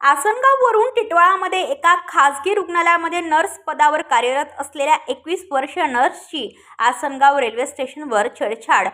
आसनगाववरून टिटवाळामध्ये एका खासगी रुग्णालयामध्ये नर्स पदावर कार्यरत असलेल्या एकवीस वर्ष नर्सची आसनगाव रेल्वे स्टेशनवर छेडछाड.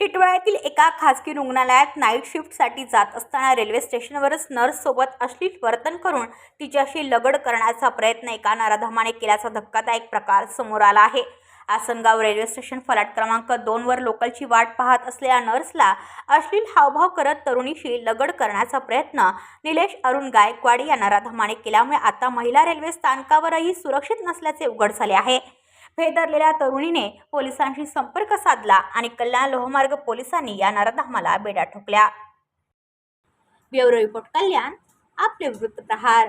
टिटवाळ्यातील एका खासगी रुग्णालयात नाईट शिफ्टसाठी जात असताना रेल्वे स्टेशनवरच नर्ससोबत अश्लील वर्तन करून तिच्याशी लगड करण्याचा प्रयत्न एका नराधमाने केल्याचा धक्कादायक प्रकार समोर आला आहे. आसनगाव रेल्वे स्टेशन फलाट क्रमांक दोनवर लोकलची वाट पाहत असलेल्या नर्सला अश्लील हावभाव करत तरुणीशी लगड करण्याचा प्रयत्न निलेश अरुण गायकवाड या नराधमाने केल्यामुळे आता महिला रेल्वे स्थानकावरही सुरक्षित नसल्याचे उघड झाले आहे. भेदरलेल्या तरुणीने पोलिसांशी संपर्क साधला आणि कल्याण लोहमार्ग पोलिसांनी या नराधमाला बेड्या ठोकल्या. ब्युरो रिपोर्ट कल्याण आपले वृत्तप्रहार